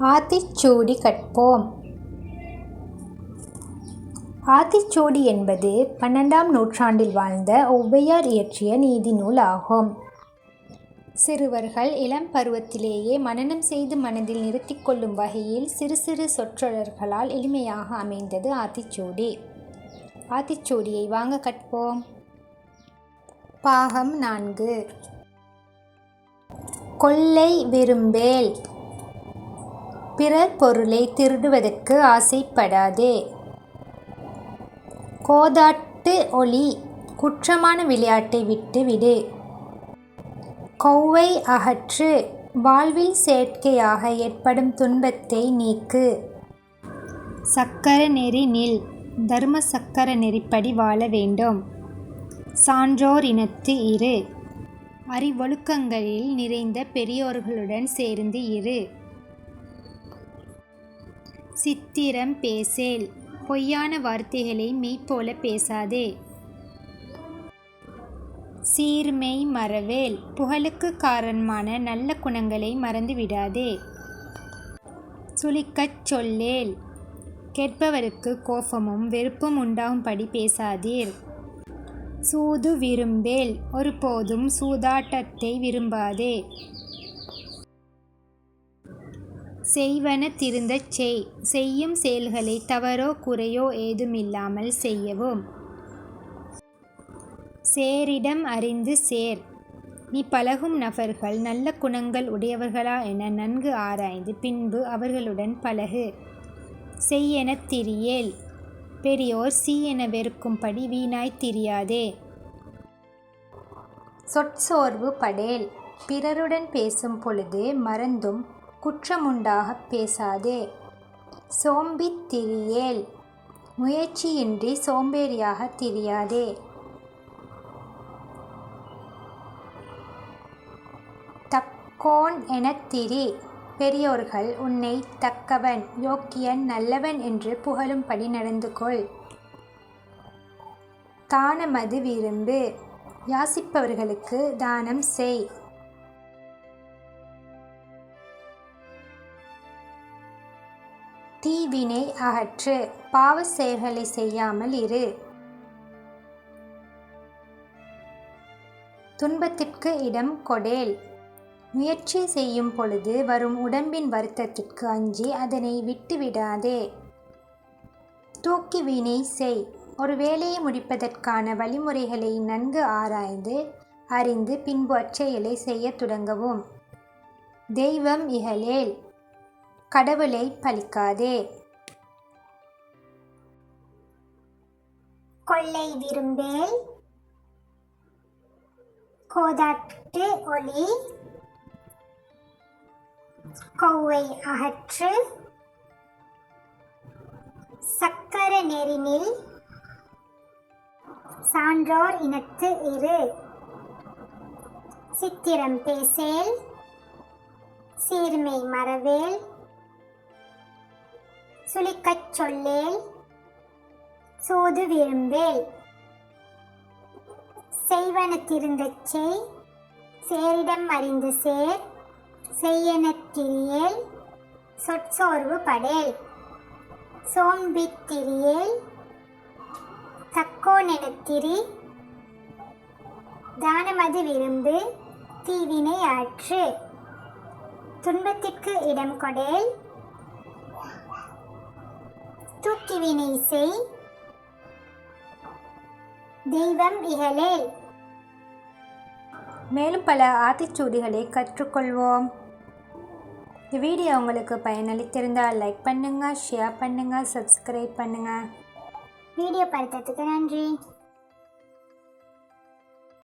ஆத்திச்சூடி கற்போம் ஆத்திச்சூடி என்பது பன்னெண்டாம் நூற்றாண்டில் வாழ்ந்த ஔவையார் இயற்றிய நீதி நூல் ஆகும் சிறுவர்கள் இளம் பருவத்திலேயே மனனம் செய்து மனதில் நிறுத்திக் கொள்ளும் வகையில் சிறு சிறு சொற்றொடர்களால் எளிமையாக அமைந்தது ஆத்திச்சூடி. ஆத்திச்சூடியை வாங்க கற்போம். பாகம் நான்கு. கொள்ளை விரும்பேல். பிறர் பொருளை திருடுவதற்கு ஆசைப்படாதே. கோதாட்டு ஒளி குற்றமான விளையாட்டை விட்டு விடு. கொவ்வை அகற்று வாழ்வில் செயற்கையாக ஏற்படும் துன்பத்தை நீக்கு. சக்கர நெறி நில் தர்ம சக்கர நெறிப்படி வாழ வேண்டும். சான்றோர் இனத்து இரு அறிவொழுக்கங்களில் நிறைந்த பெரியோர்களுடன் சேர்ந்து இரு. சித்திரம் பேசேல். பொய்யான வார்த்தைகளை மெய்ப்போல பேசாதே. சீர்மை மறவேல். புகழுக்கு காரணமான நல்ல குணங்களை மறந்து விடாதே. சுளிக்கச் சொல்லேல். கேட்பவருக்கு கோபமும் வெறுப்பும் உண்டாகும்படி பேசாதீர். சூது விரும்பேல். ஒருபோதும் சூதாட்டத்தை விரும்பாதே. செய்வன திருந்தச் செய் செய்யும் செயல்களை தவறோ குறையோ ஏதுமில்லாமல் செய்யவும். சேரிடம் அறிந்து சேர். நீ பழகும் நபர்கள் நல்ல குணங்கள் உடையவர்களா என நன்கு ஆராய்ந்து பின்பு அவர்களுடன் பழகு. செய்யெனத் திரியேல். பெரியோர் சீ என வெறுக்கும்படி வீணாய் திரியாதே. சொற்சோர்வு படேல். பிறருடன் பேசும் பொழுது மறந்தும் குற்றமுண்டாகப் பேசாதே. சோம்பித் திரியேல். முயற்சியின்றி சோம்பேறியாகத் திரியாதே. தக்கோன் எனத் திரி. பெரியோர்கள் உன்னை தக்கவன் யோக்கியன் நல்லவன் என்று புகழும்படி நடந்து கொள் தானமது விரும்பு. யாசிப்பவர்களுக்கு தானம் செய். தீவினை அகற்று பாவ செயல்களை செய்யாமல் இரு. துன்பத்திற்கு இடம் கொடேல். முயற்சி செய்யும் பொழுது வரும் உடம்பின் வருத்தத்திற்கு அஞ்சி அதனை விட்டுவிடாதே தூக்கி வினை செய். ஒரு வேலையை முடிப்பதற்கான வழிமுறைகளை நன்கு ஆராய்ந்து அறிந்து பின்பு அச்செயலை செய்ய தொடங்கவும். தெய்வம் இகழேல். கடவுளை பழிக்காதே. கொள்ளை விரும்பேல் கோதாட்டு ஒளி கொவ்வை அகற்று சக்கர நெறினில் சான்றோர் இனத்து இரு. சித்திரம் பேசேல் சீர்மை மறவேல் சுழிக்கச் சொல்லேல் சூது விரும்பேல். செய்வன செய் சேரிடம் அறிந்து சேர் செய்யனத்திரியேல் சொற்சோர்வு படேல். சோம்பித் திரியேல் தானமது விரும்பு தீவினை ஆற்று. துன்பத்திற்கு இடம் கொடேல் தூக்கிவினை செய் தெய்வம் இகழேல். மேலும் பல ஆத்திச்சூடிகளை கற்றுக்கொள்வோம். இந்த வீடியோ உங்களுக்கு பயனளித்திருந்தால் லைக் பண்ணுங்கள் ஷேர் பண்ணுங்கள் சப்ஸ்கிரைப் பண்ணுங்கள் வீடியோ பார்த்ததுக்கு நன்றி.